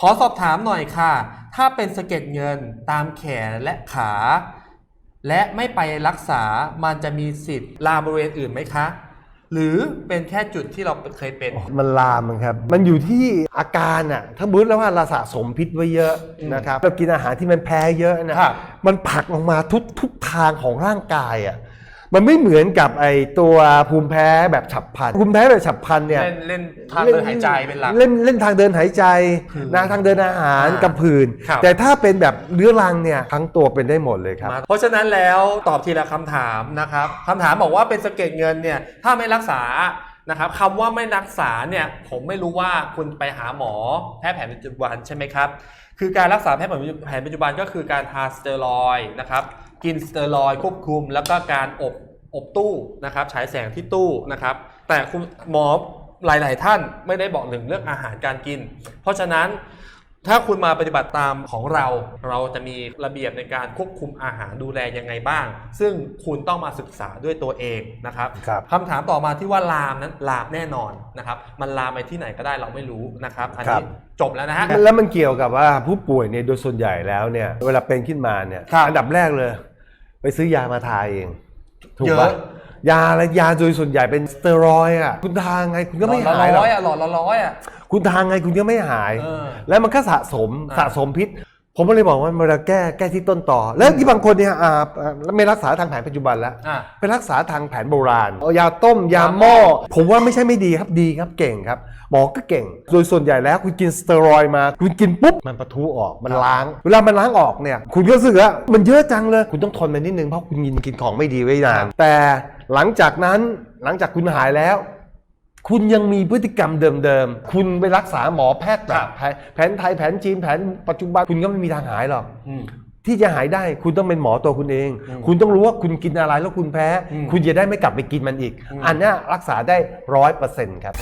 ขอสอบถามหน่อยค่ะ ถ้าเป็นสะเก็ดเงินตามแขนและขา และไม่ไปรักษา มันจะมีสิทธิ์ลามบริเวณอื่นไหมคะ หรือเป็นแค่จุดที่เราเคยเป็น มันลามมันครับ มันอยู่ที่อาการอะ ถ้าบุญแล้วว่าเราสะสมพิษไว้เยอะอืมนะครับเรากินอาหารที่มันแพ้เยอะนะครับ มันผลักออกมาทุกทุกทางของร่างกายอะ มันไม่เหมือนกับไอตัวภูมิแพ้แบบฉับพลันภูมิแพ้แบบฉับพลันเนี่ย เล่นเล่นทางเดินหายใจเป็นหลัก เล่นเล่นทางเดินหายใจผื่นนะทางเดินอาหารอ่ากับผื่นครับ แต่ถ้าเป็นแบบเรื้อรังเนี่ยทั้งตัวเป็นได้หมดเลยครับ มาเพราะฉะนั้นแล้วตอบทีละคำถามนะครับคำถามบอกว่าเป็นสะเก็ดเงินเนี่ยถ้าไม่รักษานะครับคำว่าไม่รักษาเนี่ยผมไม่รู้ว่าคุณไปหาหมอแพทย์แผนปัจจุบันใช่ไหมครับ คือการรักษาแพทย์แผนปัจจุบันก็คือการทาสเตียรอยด์นะครับ กินสเตียรอยด์ควบคุม แล้วก็การอบอบตู้นะครับฉายแสงที่ตู้นะครับ แต่คุณหมอหลาย ๆ ท่านไม่ได้บอกถึงเรื่องอาหารการกิน เพราะฉะนั้นถ้าคุณมาปฏิบัติตามของเรา เราจะมีระเบียบในการควบคุมอาหารดูแลยังไงบ้าง ซึ่งคุณต้องมาศึกษาด้วยตัวเองนะครับครับคำถามต่อมาที่ว่าลามนั้นลามแน่นอนนะครับ มันลามไปที่ไหนก็ได้เราไม่รู้นะครับอันครันี้บจบแล้วนะฮะแล้วมันเกี่ยวกับว่าผู้ป่วยเนี่ยโดยส่วนใหญ่แล้วเนี่ยเวลาเป็นขึ้นมาเนี่ยครับอันดับแรกเลย ไปซื้อยามาทาเอง ถูกเยปะอะ ยาอะไรยาโดยส่วนใหญ่เป็นสเตียรอยด์อะ คุณทาไงคุณก็ไม่หลอดหายละหรอร้กอยอะหลอดละร้อยอะคุณทาไงคุณก็ไม่หาย เออ แล้วมันก็สะสมอ่าสะสมพิษ ผมก็เลยบอกว่าเวลาแก้แก้ที่ต้นต่อ แล้วที่บางคนเนี่ยอ่าอ่าไม่รักษาทางแผนปัจจุบันแล้วอะ ไปรักษาทางแผนโบราณเอายาต้มยาหม้อผมว่าไม่ใช่ไม่ดีครับดีครับเก่งครับ หมอก็เก่ง โดยส่วนใหญ่แล้วคุณกินสเตียรอยด์มา คุณกินปุ๊บมันปะทุออกมันล้าง เวลามันล้างออกเนี่ยคุณก็รู้สึกว่ามันเยอะจังเลย คุณต้องทนมันนิดนึงเพราะคุณกินกินของไม่ดีไว้นานแต่หลังจากนั้นหลังจากคุณหายแล้ว คุณยังมีพฤติกรรมเดิมๆ คุณไปรักษาหมอแพทย์แบครับบแผนแผนไทยแผนจีนแผนปัจจุบันคุณก็ไม่มีทางหายหรอกอืมที่จะหายได้คุณต้องเป็นหมอตัวคุณเองอืมคุณต้องรู้ว่าคุณกินอะไรแล้วคุณแพ้อืมคุณจะได้ไม่กลับไปกินมันอีกอืมอันเนี้ยรักษาได้ร้อยเปอร์เซ็นต์ครับ